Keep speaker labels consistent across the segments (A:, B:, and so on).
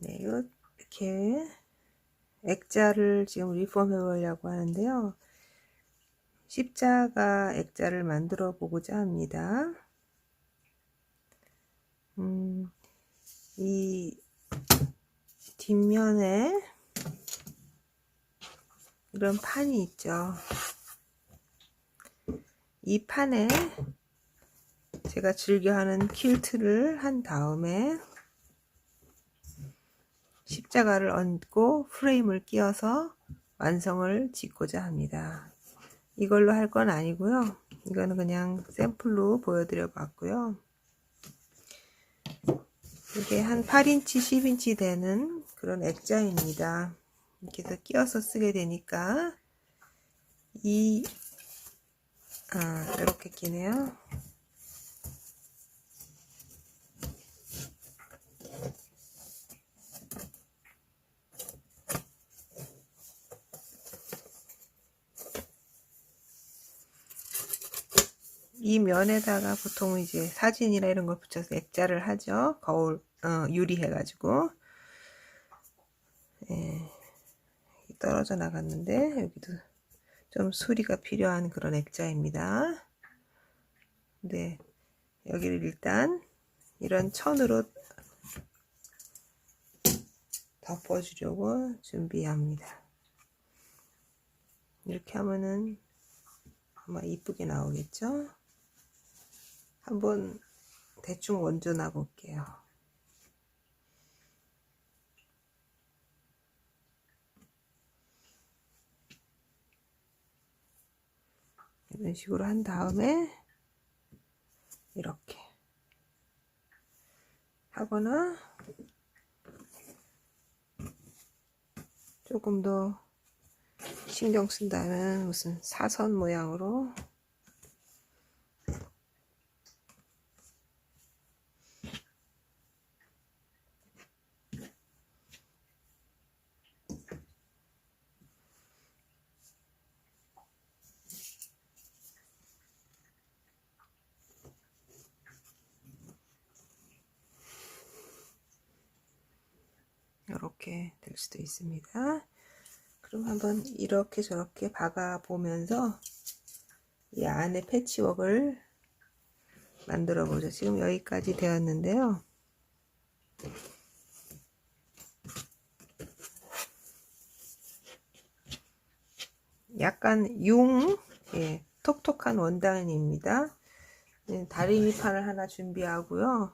A: 네, 이렇게 액자를 지금 리폼해 보려고 하는데요. 십자가 액자를 만들어 보고자 합니다. 음, 이 뒷면에 이런 판이 있죠. 이 판에 제가 즐겨 하는 퀼트를 한 다음에 십자가를 얹고 프레임을 끼워서 완성을 짓고자 합니다. 이걸로 할 건 아니고요. 이거는 그냥 샘플로 보여드려 봤고요. 이게 한 8인치, 10인치 되는 그런 액자입니다. 이렇게 해서 끼워서 쓰게 되니까 이 아, 이렇게 끼네요. 이 면에다가 보통 이제 사진이나 이런 걸 붙여서 액자를 하죠. 거울, 어, 유리해가지고. 예, 떨어져 나갔는데, 여기도 좀 수리가 필요한 그런 액자입니다. 네, 여기를 일단 이런 천으로 덮어주려고 준비합니다. 이렇게 하면은 아마 이쁘게 나오겠죠? 한번 대충 얹어놔 볼게요. 이런 식으로 한 다음에 이렇게 하거나 조금 더 신경 쓴다면 무슨 사선 모양으로 이렇게 될 수도 있습니다. 그럼 한번 이렇게 저렇게 박아 보면서 이 안에 패치웍을 만들어 보죠. 지금 여기까지 되었는데요. 약간 융, 예, 톡톡한 원단입니다. 예, 다리미판을 하나 준비하고요.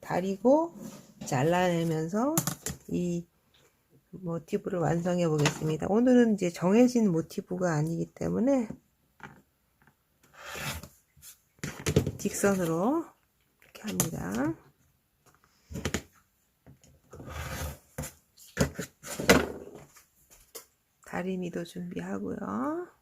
A: 다리고 잘라내면서 이 모티브를 완성해 보겠습니다. 오늘은 이제 정해진 모티브가 아니기 때문에 직선으로 이렇게 합니다. 다리미도 준비하고요.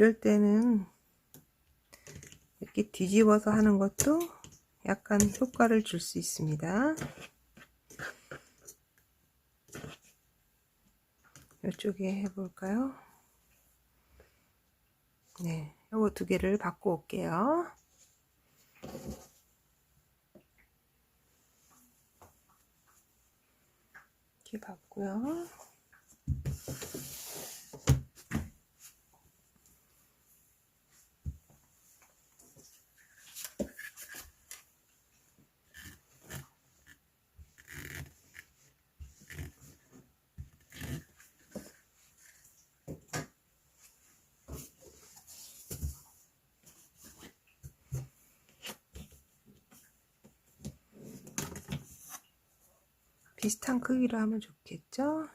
A: 이럴 때는 이렇게 뒤집어서 하는 것도 약간 효과를 줄 수 있습니다. 이쪽에 해볼까요? 네, 요거 두 개를 바꿔 올게요. 이렇게 받고요. 비슷한 크기로 하면 좋겠죠?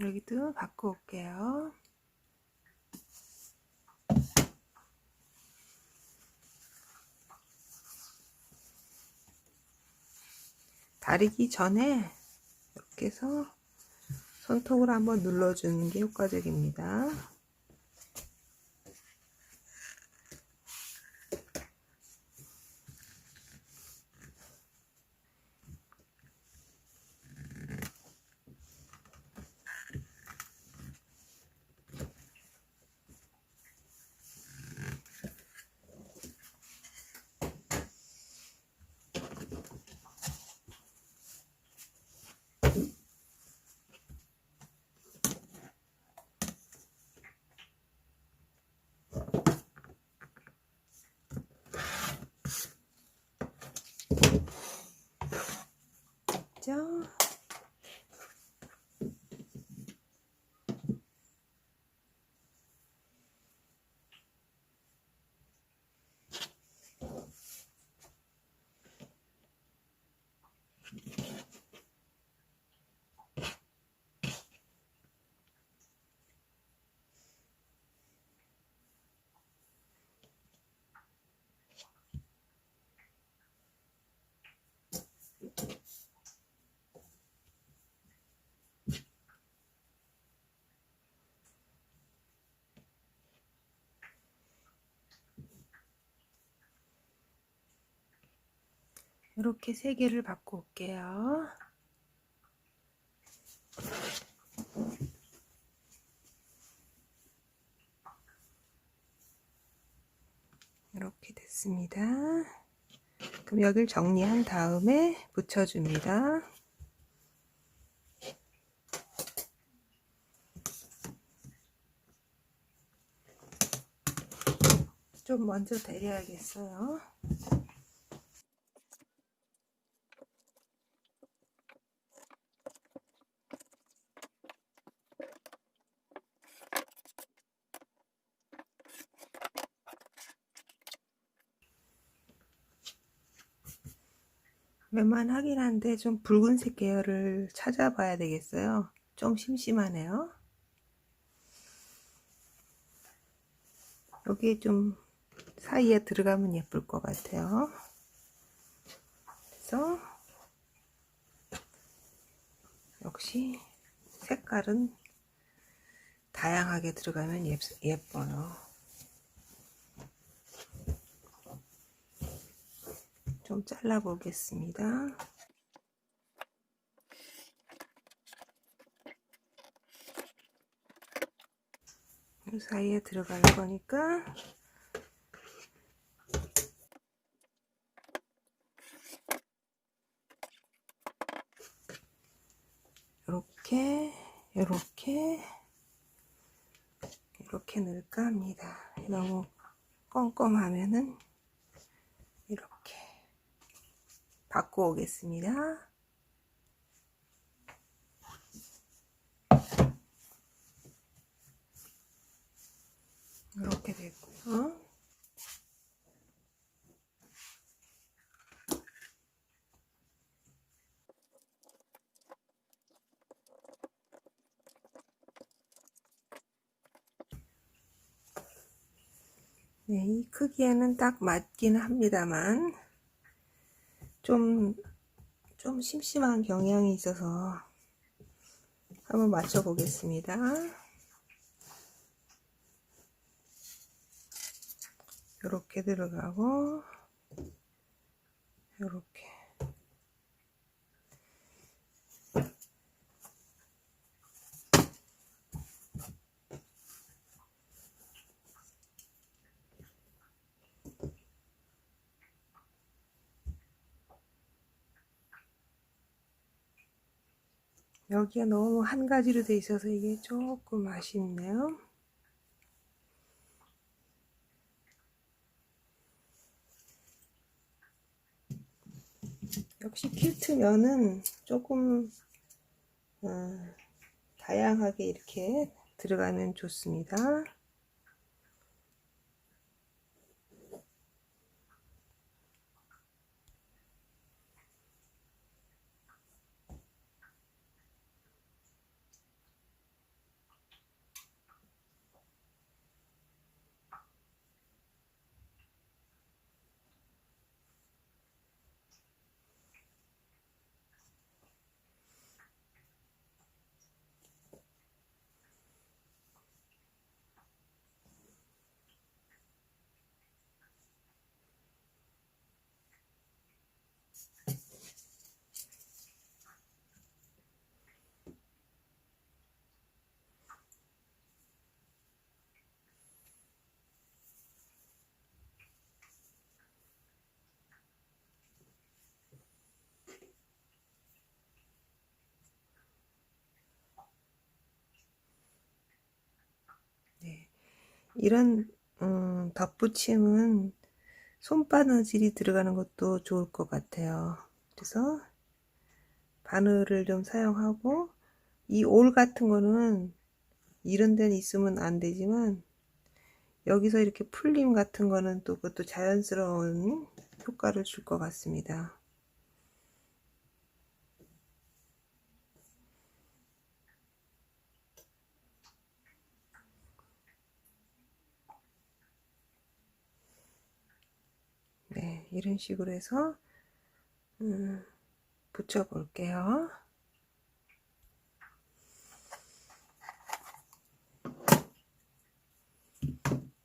A: 여기도 바꿔 올게요. 다리기 전에 이렇게 해서 손톱으로 한번 눌러주는 게 효과적입니다. 이렇게 세 개를 바꿔 올게요. 이렇게 됐습니다. 그럼 여기를 정리한 다음에 붙여줍니다. 좀 먼저 데려야겠어요. 웬만하긴 한데 좀 붉은색 계열을 찾아봐야 되겠어요. 좀 심심하네요. 여기 좀 사이에 들어가면 예쁠 것 같아요. 그래서 역시 색깔은 다양하게 들어가면 예, 예뻐요. 좀 잘라 보겠습니다. 이 사이에 들어갈 거니까 이렇게 이렇게 이렇게 넣을까 합니다. 너무 껌껌하면은 이렇게 바꿔 오겠습니다. 이렇게 됐고요. 네, 이 크기에는 딱 맞긴 합니다만 좀, 좀 심심한 경향이 있어서 한번 맞춰 보겠습니다. 이렇게 들어가고 이렇게 여기가 너무 한 가지로 돼 있어서 이게 조금 아쉽네요. 역시 퀼트 면은 조금 어, 다양하게 이렇게 들어가면 좋습니다. 이런 음, 덧붙임은 손바느질이 들어가는 것도 좋을 것 같아요. 그래서 바늘을 좀 사용하고 이 올 같은 거는 이런 데는 있으면 안 되지만 여기서 이렇게 풀림 같은 거는 또 그것도 자연스러운 효과를 줄 것 같습니다. 네, 이런 식으로 해서 음, 붙여 볼게요.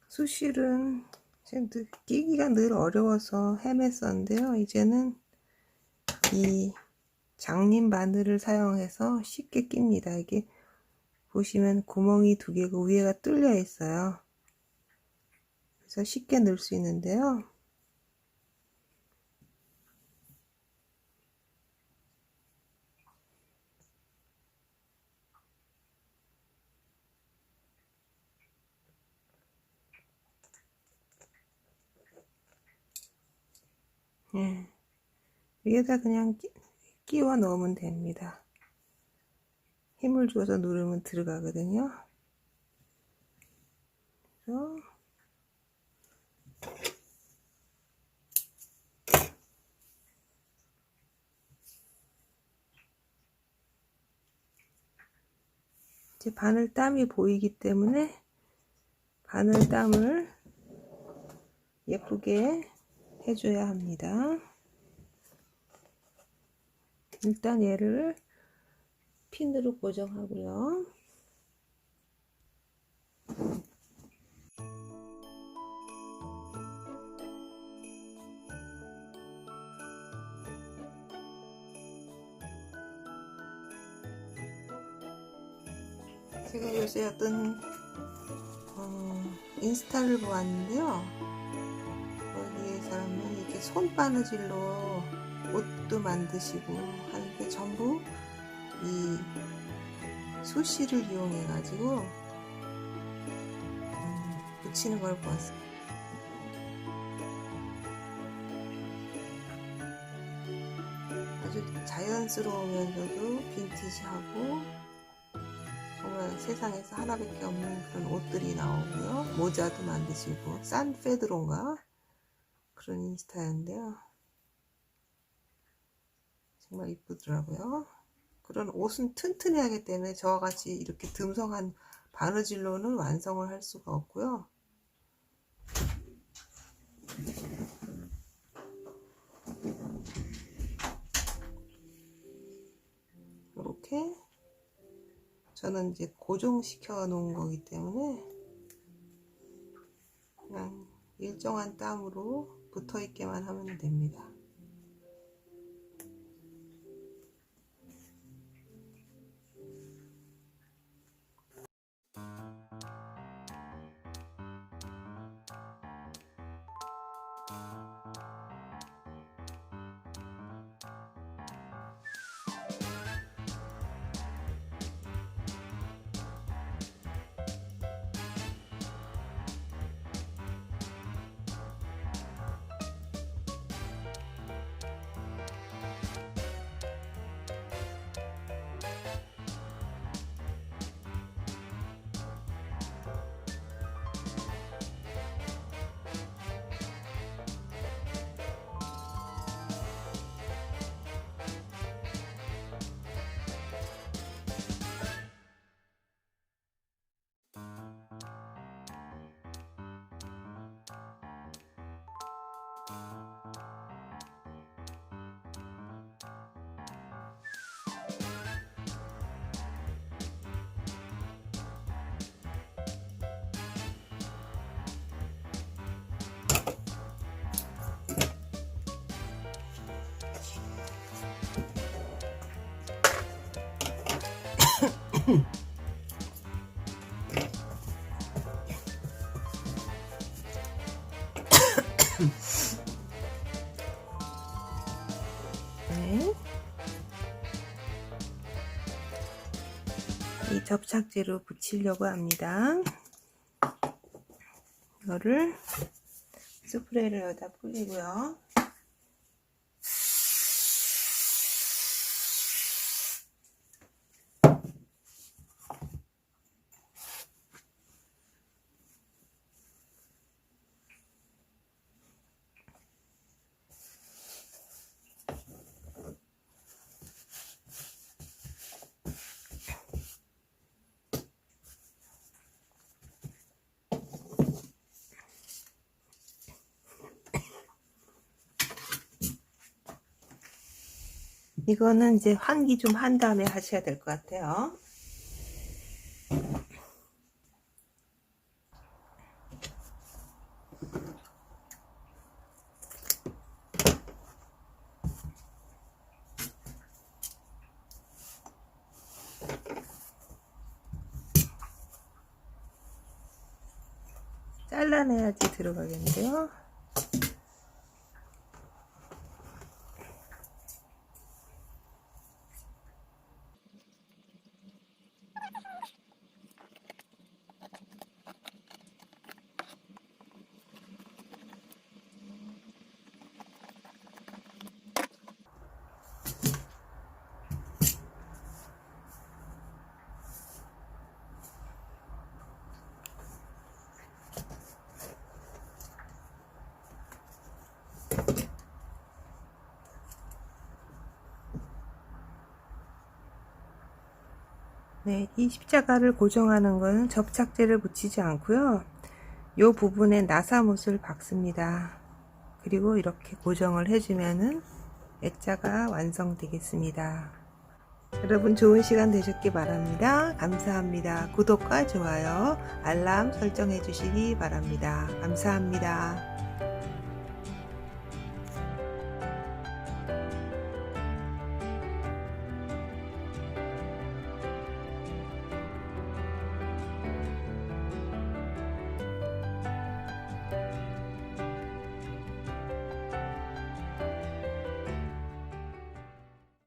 A: 수실은 지금 끼기가 늘 어려워서 헤맸었는데요. 이제는 이 장님 바늘을 사용해서 쉽게 낍니다. 이게 보시면 구멍이 두 개고 위에가 뚫려 있어요. 그래서 쉽게 넣을 수 있는데요. 위에다 그냥 끼, 끼워 넣으면 됩니다. 힘을 줘서 누르면 들어가거든요. 그래서 이제 바늘 땀이 보이기 때문에 바늘 땀을 예쁘게 해줘야 합니다. 일단 얘를 핀으로 고정하고요. 제가 요새 어떤 어, 인스타를 보았는데요. 거기에 사람은 이렇게 손바느질로 옷도 만드시고 하는데 전부 이 수시를 이용해 가지고 음, 붙이는 걸 보았어요. 아주 자연스러우면서도 빈티지하고 정말 세상에서 하나밖에 없는 그런 옷들이 나오고요. 모자도 만드시고 산페드론가 그런 인스타였는데요. 정말 이쁘더라고요. 그런 옷은 튼튼해야 하기 때문에 저와 같이 이렇게 듬성한 바느질로는 완성을 할 수가 없고요. 이렇게 저는 이제 고정시켜 놓은 거기 때문에 그냥 일정한 땀으로 붙어 있게만 하면 됩니다. 접착제로 붙이려고 합니다. 이거를 스프레이를 여기다 뿌리고요. 이거는 이제 환기 좀 한 다음에 하셔야 될 것 같아요. 잘라내야지 들어가겠는데요. 네, 이 십자가를 고정하는 것은 접착제를 붙이지 않고요. 이 부분에 나사못을 박습니다. 그리고 이렇게 고정을 해주면은 액자가 완성되겠습니다. 여러분 좋은 시간 되셨기 바랍니다. 감사합니다. 구독과 좋아요, 알람 설정해 주시기 바랍니다. 감사합니다.